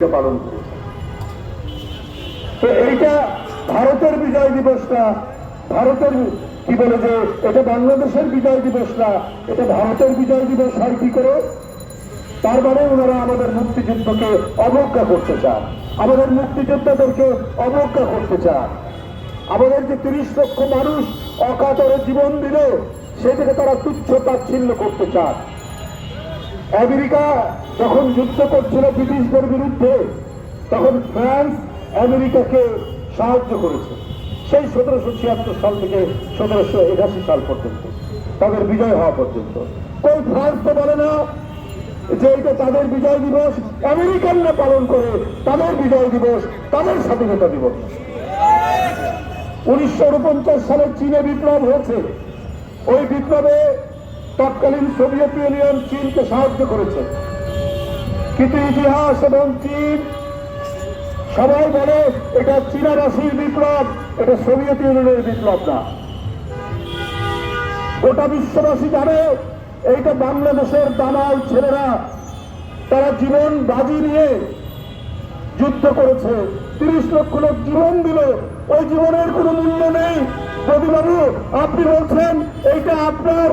পালন করেছে। তো এইটা ভারতের বিজয় দিবস না, ভারতের কি বলে যে এটা বাংলাদেশের বিজয় দিবস না, এটা ভারতের বিজয় দিবস হয় কি করে? তার মানে ওনারা আমাদের মুক্তিযুদ্ধকে অবজ্ঞা করতে চান। আমাদের মুক্তিযোদ্ধাদেরকে অবজ্ঞা করতে চান। আমাদের যে তিরিশ লক্ষ মানুষ অকাতরে জীবন দিল, সেটাকে তারা তুচ্ছ তাচ্ছিল্য করতে চান। আমেরিকা যখন যুদ্ধ করছিল ব্রিটিশদের বিরুদ্ধে, তখন ফ্রান্স আমেরিকাকে সাহায্য করেছে। সেই সতেরোশো ছিয়াত্তর সাল থেকে সতেরোশো একাশি সাল পর্যন্ত, তাদের বিজয় হওয়া পর্যন্ত। কোন ফ্রান্স তো বলে না যে এটা তাদের বিজয় দিবস, আমেরিকানরা পালন করে তাদের বিজয় দিবস, তাদের স্বাধীনতা দিবস। উনিশশো উনপঞ্চাশ সালে চীনে বিপ্লব হয়েছে। ওই বিপ্লবে তৎকালীন সোভিয়েত ইউনিয়ন চীনকে সাহায্য করেছে। কিন্তু ইতিহাস এবং চীন, সবাই বলে এটা চীনাবাসীর বিপ্লব, এটা সোভিয়েত ইউনিয়নের বিপ্লব না। গোটা বিশ্ববাসী জানে, এইটা বাংলাদেশের দামাল ছেলেরা, তারা জীবন বাজি নিয়ে যুদ্ধ করেছে। তিরিশ লক্ষ লোক জীবন দিল, ওই জীবনের কোনো মূল্য নেই। প্রতিবাবু আপনি বলছেন, এইটা আপনার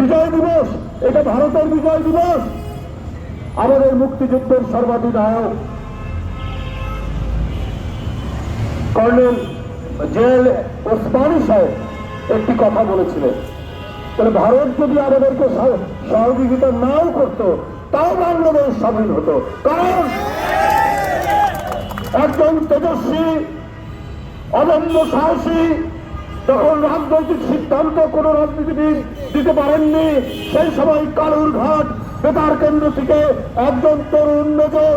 বিজয় দিবস, এটা ভারতের বিজয় দিবস। আমাদের মুক্তিযুদ্ধের সর্বাধিনায়ক কর্নেল জেল ওসমানী সাহেব একটি কথা বলেছিলেন। তাহলে ভারত যদি আমাদেরকে সহ- সহযোগিতা নাও করতো, তাও বাংলাদেশ স্বাধীন হতো। কারণ একজন তেজস্বী, অদম্য সাহসী তখন রাজনৈতিক সিদ্ধান্ত কোন রাজনীতিবিদ দিতে পারেননি, সেই সময় কালুর ঘাট বেতার কেন্দ্র থেকে একজন তরুণ নজর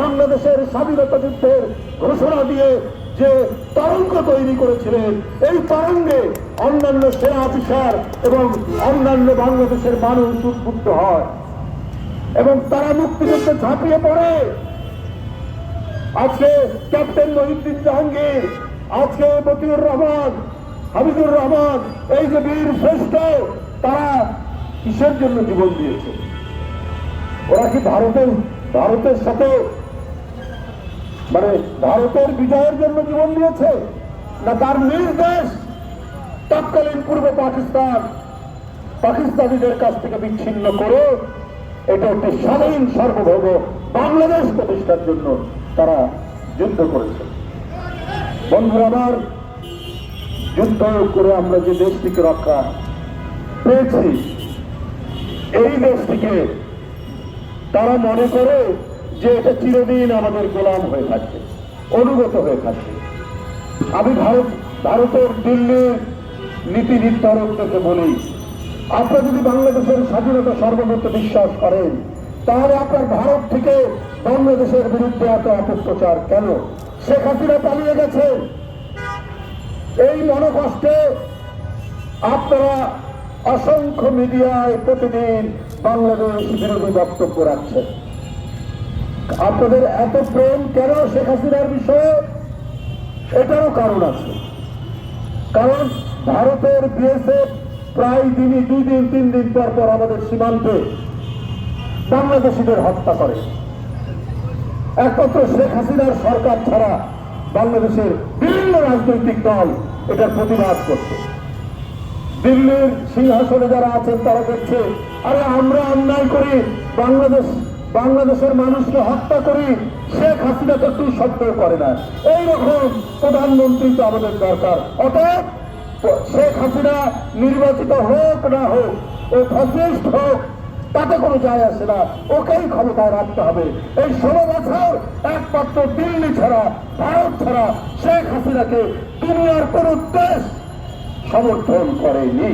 বাংলাদেশের স্বাধীনতা যুদ্ধের ঘোষণা দিয়ে যে তরঙ্গ তৈরি করেছিলেন, এই তরঙ্গে অন্যান্য সেনা অফিসার এবং অন্যান্য বাংলাদেশের মানুষ উদ্বুদ্ধ হয় এবং তারা মুক্তিযুদ্ধে ঝাঁপিয়ে পড়ে। আজকে ক্যাপ্টেন মহিউদ্দিন জাহাঙ্গীর, আজকে মতিউর রহমান হাবিবুর রহমান, এই যে বীর শ্রেষ্ঠ, তারা কিসের জন্য জীবন দিয়েছে? ওরা কি ভারতের ভারতের সাথে মানে ভারতের বিজয়ের জন্য জীবন দিয়েছে? না তার নিজ দেশ, তৎকালীন পূর্ব পাকিস্তান, পাকিস্তানিদের কাছ থেকে বিচ্ছিন্ন করে এটা একটি স্বাধীন সার্বভৌম বাংলাদেশ প্রতিষ্ঠার জন্য তারা যুদ্ধ করেছে। বন্ধুরা আমার যুদ্ধ করে আমরা যে দেশটিকে রক্ষা পেয়েছি, এই দেশটিকে তারা মনে করে যে এটা চিরদিন আমাদের গোলাম হয়ে থাকবে, অনুগত হয়ে থাকবে। আমি ভারত, ভারতের দিল্লির নীতি নির্ধারকদেরকে বলি, আপনারা যদি বাংলাদেশের স্বাধীনতা সর্বমত বিশ্বাস করেন, তাহলে আপনার ভারত থেকে বাংলাদেশের বিরুদ্ধে এত অপপ্রচার কেন? শেখ হাসিনা পালিয়ে গেছেন এই মনোকষ্টে আপনারা অসংখ্য মিডিয়ায় প্রতিদিন বাংলাদেশ বিরোধী বক্তব্য রাখছেন। আপনাদের এত প্রেম কেন শেখ হাসিনার বিষয়ে? এটারও কারণ আছে। কারণ ভারতের বিএসএফ প্রায় দিনই দুই দিন, তিন দিন পর পর আমাদের সীমান্তে বাংলাদেশিদের হত্যা করে। একমাত্র শেখ হাসিনার সরকার ছাড়া বাংলাদেশের বিভিন্ন রাজনৈতিক দল এটার প্রতিবাদ করছে। দিল্লির সিংহাসনে যারা আছেন তারা দেখছে, আরে আমরা অন্যায় করি, বাংলাদেশ, বাংলাদেশের মানুষকে হত্যা করি, শেখ হাসিনা তো একটু শব্দ করে না। এইরকম প্রধানমন্ত্রী তো আমাদের দরকার। অতএব, শেখ হাসিনা নির্বাচিত হোক না হোক, ও ফ্যাসিস্ট হোক তাতে কোনো যায় আসে না। ওকেই ক্ষমতায় রাখতে হবে। এই ষোলো বছর একমাত্র দিল্লি ছাড়া, ভারত ছাড়া শেখ হাসিনাকে দুনিয়ার কোন দেশ সমর্থন করেনি।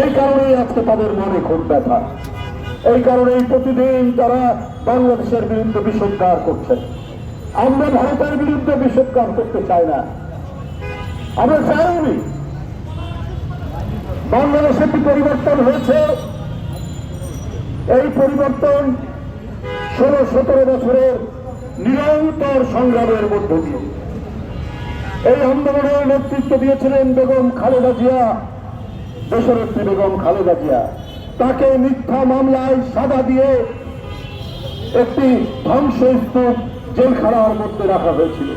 এই কারণেই আজকে তাদের মনে খুব ব্যথা। এই কারণেই প্রতিদিন তারা বাংলাদেশের বিরুদ্ধে বিষোদ্গার করছেন। আমরা ভারতের বিরুদ্ধে বিষোদ্গার করতে চাই না। আমরা চাইনি বাংলাদেশে একটি পরিবর্তন হয়েছে। এই পরিবর্তন ষোলো, সতেরো বছরের নিরন্তর সংগ্রামের মধ্য দিয়ে। এই আন্দোলনের নেতৃত্ব দিয়েছিলেন বেগম খালেদা জিয়া দেশনেত্রী বেগম খালেদা জিয়া। তাকে মিথ্যা মামলায় সাদা দিয়ে একটি ধ্বংসস্তূপ জেলখানার মধ্যে রাখা হয়েছিল।